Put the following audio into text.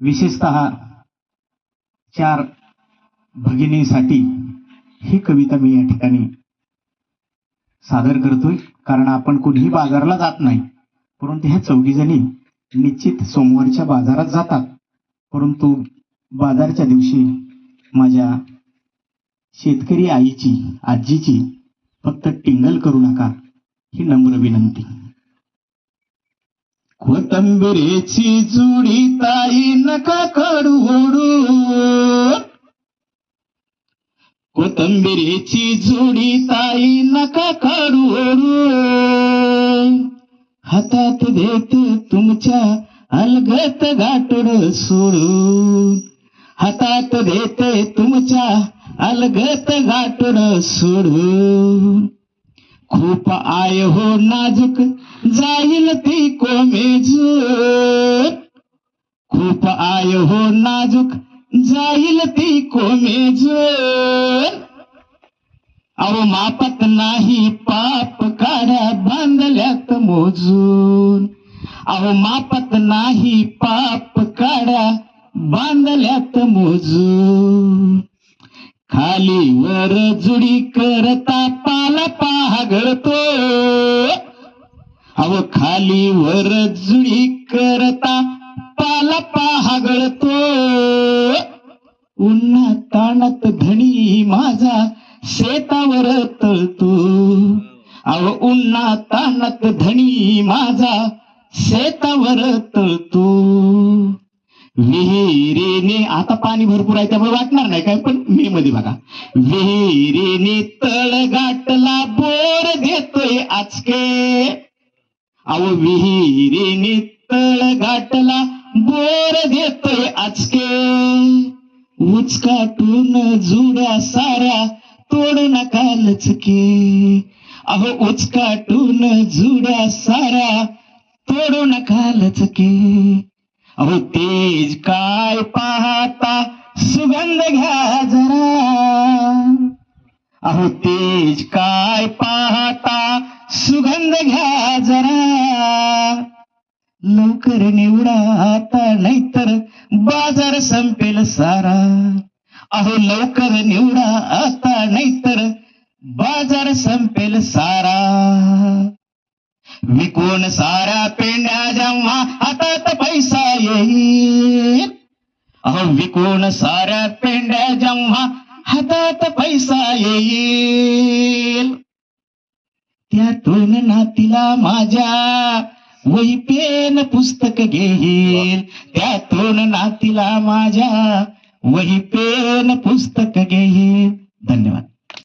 विशेषत चार भगिनीसाठी ही कविता मी या ठिकाणी सादर करतोय. कारण आपण कुठेही बाजारला जात नाही परंतु ह्या चौघीजणी निश्चित सोमवारच्या बाजारात जातात. परंतु बाजारच्या दिवशी माझ्या शेतकरी आईची आजीची फक्त टिंगल करू नका ही नम्र विनंती. कोथंबिरीची जुडी ताई नका काढू ओढू. कोथंबिरीची जुडी ताई नका काढू ओढू. हातात देत तुमच्या अलगत गाठोड सोडून हातात देत तुमच्या अलगत गाठोड सोडून खूप आय हो नाजूक जाईल ती कोमेजून खूप आय हो नाजूक जाईल ती कोमेजून अहो मापत नाही पाप काड्या बांधल्यात मोजून. अहो मापत नाही पाप काड्या बांधल्यात मोजून. खाली वर जुडी करता पाला पाहगळतो. अहो खाली वर जुडी करता पाला पाहगळतो. उन्हा ताणत धणी माझा शेतावर तळतो. अहो उन्हा ताणत धणी माझा शेतावर तळतो. विहिरीने आता पाणी भरपूर आहे त्यामुळे वाटणार नाही काय पण मे मध्ये बघा. विहिरीने तळगाटला बोर देतोय आजके. अहो विहिरीने तळगाटला बोर देतोय आजके. उचकाटून जुड्या साऱ्या तोड नका लचके अहो उचकाटून जुड्या साऱ्या तोडू नका लचके अहो तेज काय पाहता? सुगंध घ्या जरा. अहो तेज काय पाहता? सुगंध घ्या जरा. लवकर निवडा आता नाहीतर बाजार संपेल सारा. अहो लवकर निवडा आता नाहीतर बाजार संपेल सारा. विकून साऱ्या पेंड्या जेव्हा हातात पैसा येईल? अहो विकून साऱ्या पेंड्या जेव्हा हातात पैसा येईल? त्यातून नातीला माझ्या वही पेन पुस्तक घेईल. त्यातून नातीला माझ्या वही पेन पुस्तक घेईल. धन्यवाद.